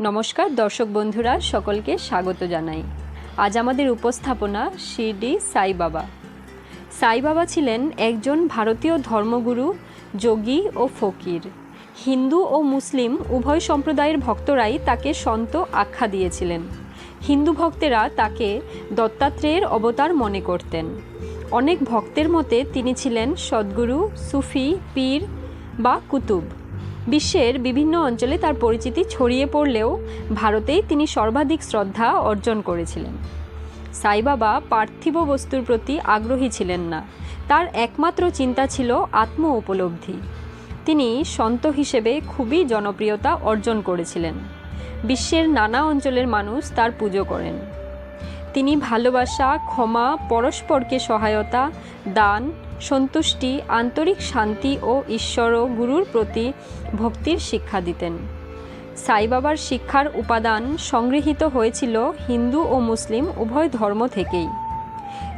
নমস্কার, দর্শক বন্ধুরা, সকলকে স্বাগত জানাই। আজ আমাদের উপস্থাপনা শিরডি সাই বাবা। সাই বাবা ছিলেন একজন ভারতীয় ধর্মগুরু, যোগী ও ফকির। হিন্দু ও মুসলিম উভয় সম্প্রদায়ের ভক্তরাই তাকে সন্ত আখ্যা দিয়েছিলেন। হিন্দু ভক্তেরা তাকে দত্তাত্রেয়ের অবতার মনে করতেন। অনেক ভক্তের মতে তিনি ছিলেন সদ্গুরু, সুফি, পীর বা কুতুব। বিশ্বের বিভিন্ন অঞ্চলে তার পরিচিতি ছড়িয়ে পড়লেও ভারতেই তিনি সর্বাধিক শ্রদ্ধা অর্জন করেছিলেন। সাইবাবা পার্থিব বস্তুর প্রতি আগ্রহী ছিলেন না। তার একমাত্র চিন্তা ছিল আত্ম উপলব্ধি। তিনি সন্ত হিসেবে খুবই জনপ্রিয়তা অর্জন করেছিলেন। বিশ্বের নানা অঞ্চলের মানুষ তার পুজো করেন। তিনি ভালোবাসা, ক্ষমা, পরস্পরকে সহায়তা, দান, সন্তুষ্টি, আন্তরিক শান্তি ও ঈশ্বর ও গুরুর প্রতি ভক্তির শিক্ষা দিতেন। সাইবাবার শিক্ষার উপাদান সংগৃহীত হয়েছিল হিন্দু ও মুসলিম উভয় ধর্ম থেকেই।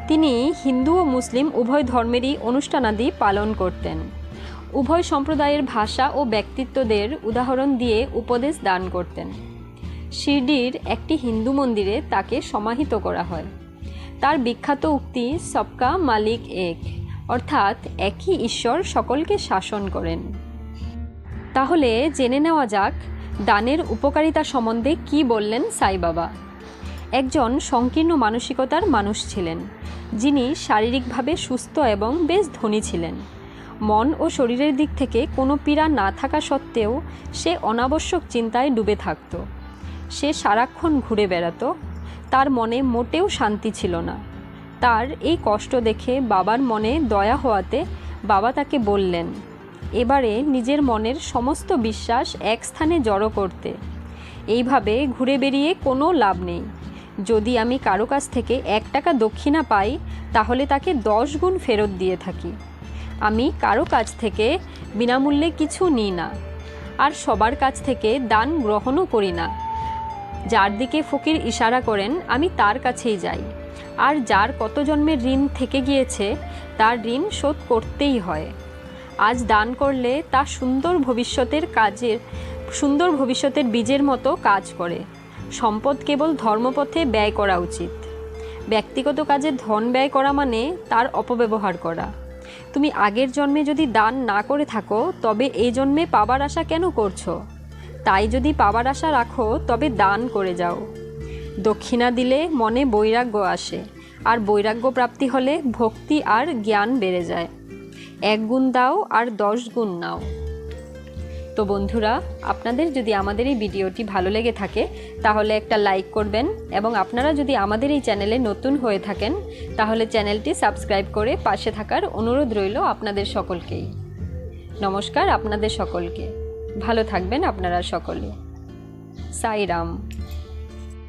তিনি হিন্দু ও মুসলিম উভয় ধর্মেরই অনুষ্ঠানাদি পালন করতেন। উভয় সম্প্রদায়ের ভাষা ও ব্যক্তিত্বদের উদাহরণ দিয়ে উপদেশ দান করতেন। শিরডির একটি হিন্দু মন্দিরে তাকে সমাহিত করা হয়। তার বিখ্যাত উক্তি সবকা মালিক এক, অর্থাৎ একই ঈশ্বর সকলকে শাসন করেন। তাহলে জেনে নেওয়া যাক, দানের উপকারিতা সম্বন্ধে কি বললেন সাই বাবা। একজন সংকীর্ণ মানসিকতার মানুষ ছিলেন, যিনি শারীরিকভাবে সুস্থ এবং বেশ ধনী ছিলেন। মন ও শরীরের দিক থেকে কোনো পীড়া না থাকা সত্ত্বেও সে অনাবশ্যক চিন্তায় ডুবে থাকত। সে সারাক্ষণ ঘুরে বেড়াতো। তার মনে মোটেও শান্তি ছিল না। তার এই কষ্ট দেখে বাবার মনে দয়া হওয়াতে বাবা তাকে বললেন, এবারে নিজের মনের সমস্ত বিশ্বাস এক স্থানে জড়ো করতে। এইভাবে ঘুরে বেরিয়ে কোনো লাভ নেই। যদি আমি কারও কাছ থেকে এক টাকা দক্ষিণা পাই, তাহলে তাকে দশ গুণ ফেরত দিয়ে থাকি। আমি কারও কাছ থেকে বিনামূল্যে কিছু নিই না। আর সবার কাছ থেকে দান গ্রহণও করি না। যার দিকে ফকির ইশারা করেন, আমি তার কাছেই যাই। আর যার কত জন্মের ঋণ থেকে গিয়েছে, তার ঋণ শোধ করতেই হয়। আজ দান করলে তা সুন্দর ভবিষ্যতের কাজের, সুন্দর ভবিষ্যতের বীজের মতো কাজ করে। সম্পদ কেবল ধর্মপথে ব্যয় করা উচিত। ব্যক্তিগত কাজে ধন ব্যয় করা মানে তার অপব্যবহার করা। তুমি আগের জন্মে যদি দান না করে থাকো, তবে এই জন্মে পাবার আশা কেন করছ? তাই যদি পাবার আশা রাখো, তবে দান করে যাও। দক্ষিণা দিলে মনে বৈরাগ্য আসে, আর বৈরাগ্য প্রাপ্তি হলে ভক্তি আর জ্ঞান বেড়ে যায়। এক গুণ দাও আর দশ গুণ নাও। তো বন্ধুরা, আপনাদের যদি আমাদের এই ভিডিওটি ভালো লেগে থাকে, তাহলে একটা লাইক করবেন এবং আপনারা যদি আমাদের এই চ্যানেলে নতুন হয়ে থাকেন, তাহলে চ্যানেলটি সাবস্ক্রাইব করে পাশে থাকার অনুরোধ রইল আপনাদের সকলকেই। নমস্কার আপনাদের সকলকে। ভালো থাকবেন আপনারা সকলে। সাইরাম।